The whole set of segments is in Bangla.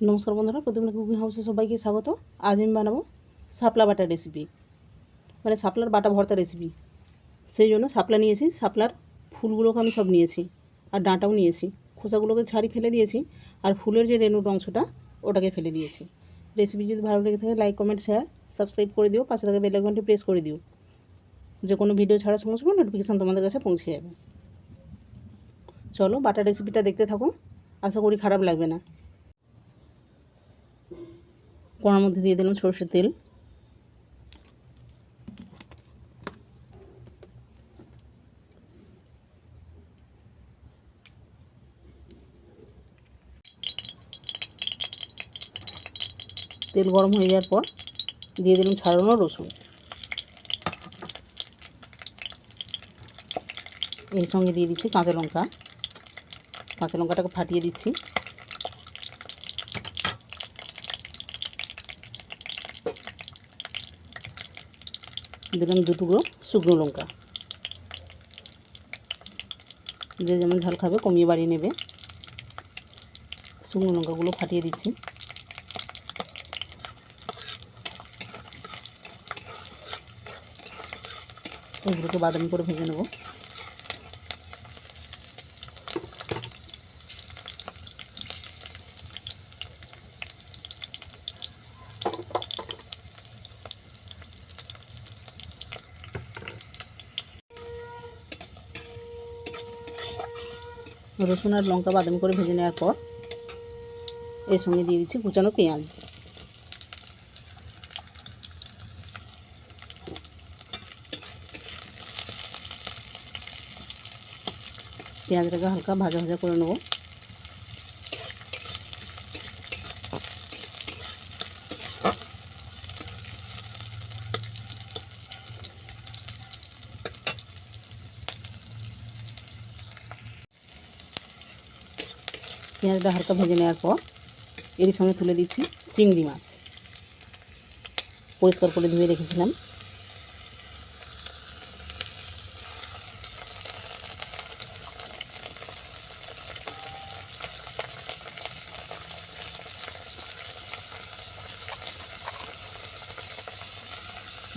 নমস্কার বন্ধুরা প্রথমে কুকিং হাউসে সবাইকে স্বাগত। আজ আমি বানাবো শাপলা বাটা রেসিপি মানে শাপলার বাটা ভর্তা রেসিপি সেই জন্য শাপলা নিয়েছি, শাপলার ফুলগুলোকে আমি সব নিয়েছি আর ডাঁটাও নিয়েছি। খোসাগুলোকে ছাড়ি ফেলে দিয়েছি আর ফুলের যে রেণুর অংশটা, ওটাকে ফেলে দিয়েছি। রেসিপি যদি ভালো লেগে থাকে লাইক কমেন্ট শেয়ার সাবস্ক্রাইব করে দিও। পাশে থাকা বেল আইকনটি প্রেস করে দিও। যে কোনো ভিডিও ছাড়ার সঙ্গে সঙ্গে নোটিফিকেশান তোমাদের কাছে পৌঁছে যাবে। চলো বাটা রেসিপিটা দেখতে থাকো। আশা করি খারাপ লাগবে না। কড়ার মধ্যে দিয়ে দিলাম সর্ষের তেল। তেল গরম হয়ে যাওয়ার পর দিয়ে দিলাম ছাড়ানো রসুন। এর সঙ্গে দিয়ে দিচ্ছি কাঁচা লঙ্কা। কাঁচা লঙ্কাটাকে ফাটিয়ে দিচ্ছি। দিলাম দু টুকরো শুকনো লঙ্কা। যে যেমন ঝাল খাবে কমিয়ে বাড়িয়ে নেবে। শুকনো লঙ্কাগুলো ফাটিয়ে দিচ্ছি। এগুলোকে বাদামি করে ভেজে নেব। রসুন আর লঙ্কা বাদামি করে ভেজে নেওয়ার পর এর সঙ্গে দিয়ে দিচ্ছি কুচানো পেঁয়াজ। পেঁয়াজটাকে হালকা ভাজা ভাজা করে নেব। পেঁয়াজটা হালকা ভেজে নেওয়ার পর এর সঙ্গে তুলে দিচ্ছি চিংড়ি মাছ। পরিষ্কার করে ধুয়ে রেখেছিলাম।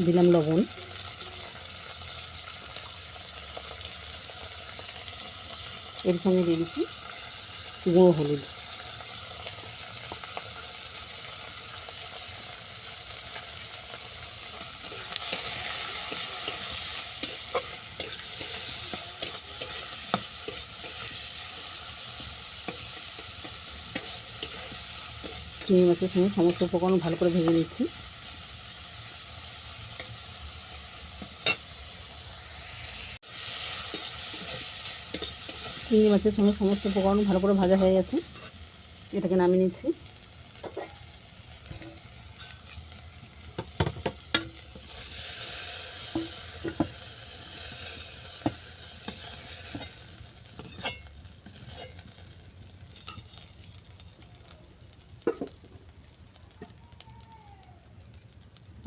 দিলাম লবণ। এর সঙ্গে দিয়ে দিচ্ছি গুঁড়ো হলুদ। চিংড়ি মাছের সঙ্গে সমস্ত উপকরণ ভালো করে ভেজে নিচ্ছি। চিংড়ি মাছের সঙ্গে সমস্ত উপকরণ ভালো করে ভাজা হয়ে গেছে। এটাকে নামিয়ে নিচ্ছি।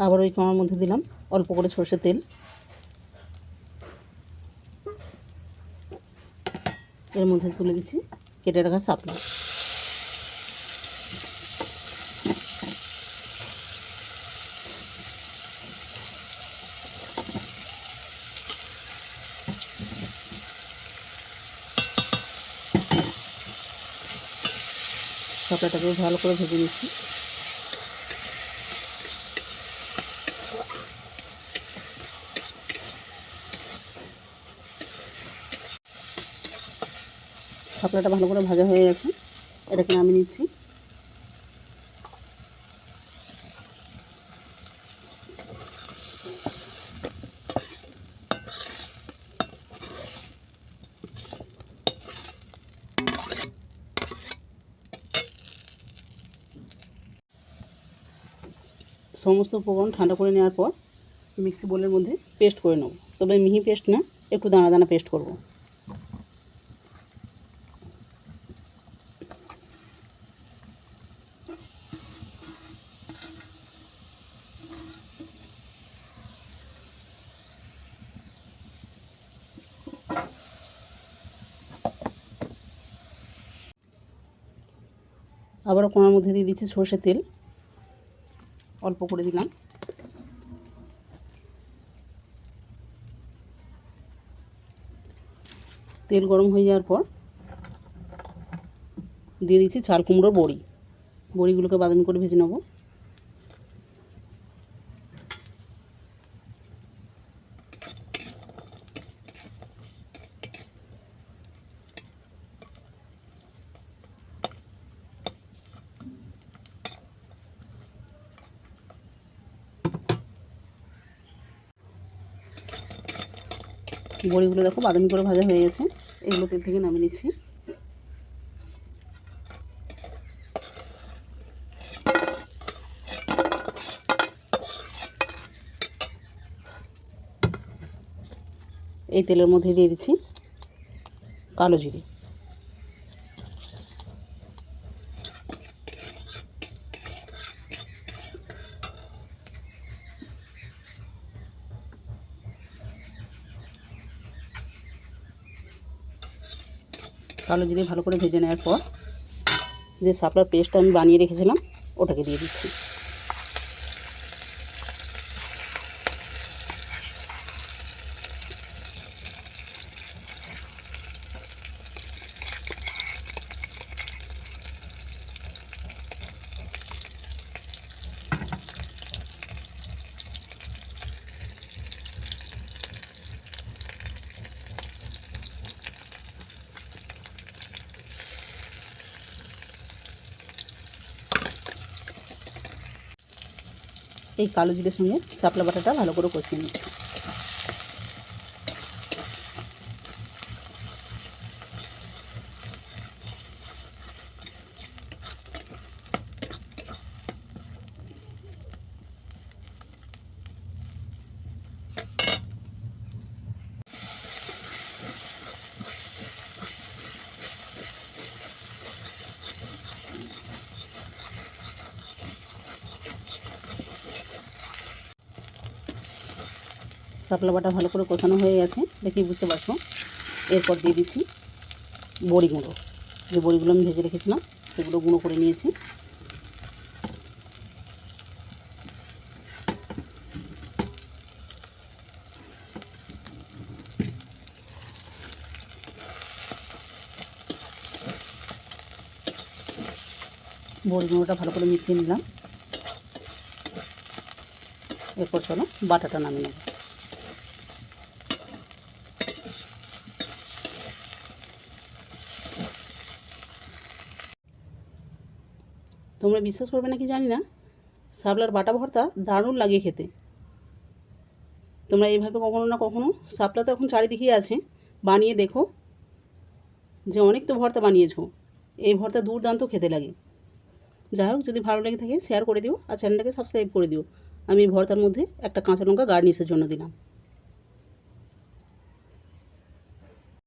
আবার ওই কমার মধ্যে দিলাম অল্প করে সর্ষের তেল। এর মধ্যে তুলে দিচ্ছি কেটে রাখা শাপলা। শাপলাটাকে ভালো করে ভেজে নিচ্ছি। শাপলাটা ভালো করে ভাজা হয়ে গেছে। এটাকে নামিয়ে নিচ্ছি। সমস্ত উপকরণ ঠান্ডা করে নেওয়ার পর মিক্সি বোলের মধ্যে পেস্ট করে নেব। তবে মিহি পেস্ট না, একটু দানা দানা পেস্ট করব। আবারও কোনার মধ্যে দিয়ে দিচ্ছি সর্ষের তেল। অল্প করে দিলাম। তেল গরম হয়ে যাওয়ার পর দিয়ে দিচ্ছি চাল কুমড়োর বড়ি। বড়িগুলোকে বাদামি করে ভেজে নেব। বড়িগুলো দেখো, বাদামি করে ভাজা হয়ে গেছে। এগুলো তেল থেকে নামিয়ে নিচ্ছি। এই তেলের মধ্যে দিয়ে দিচ্ছি কালো জিরে। কালো জিরে ভালো করে ভেজে নেওয়ার পর যে শাপলার পেস্টটা আমি বানিয়ে রেখেছিলাম, ওটাকে দিয়ে দিচ্ছি। এই কালো জিরের সঙ্গে শাপলা বাটাটা ভালো করে কষিয়ে নিচ্ছি। শাপলা বাটা ভালো করে কষানো হয়ে গেছে দেখি বুঝতে পারছ। এরপর দিয়ে দিচ্ছি বড়ি গুঁড়ো। যে বড়িগুলো আমি ভেজে রেখেছিলাম, সেগুলো গুঁড়ো করে নিয়েছি। বড়ি গুঁড়োটা ভালো করে মিশিয়ে নিলাম। এরপর চলো বাটাটা নামিয়ে নেব। তোমরা বিশ্বাস করবে নাকি জানি না, শাপলার বাটা ভর্তা দারুণ লাগে খেতে। তোমরা এইভাবে কখনো না কখনো শাপলা তো এখন চারিদিকেই আছে, বানিয়ে দেখো যে অনেক তো ভর্তা বানিয়েছো, এই ভর্তা দুর্দান্ত খেতে লাগে। যাই হোক, যদি ভালো লেগে থাকে শেয়ার করে দিও আর চ্যানেলটাকে সাবস্ক্রাইব করে দিও। আমি ভর্তার মধ্যে একটা কাঁচা লঙ্কা গার্নিশের জন্য দিলাম।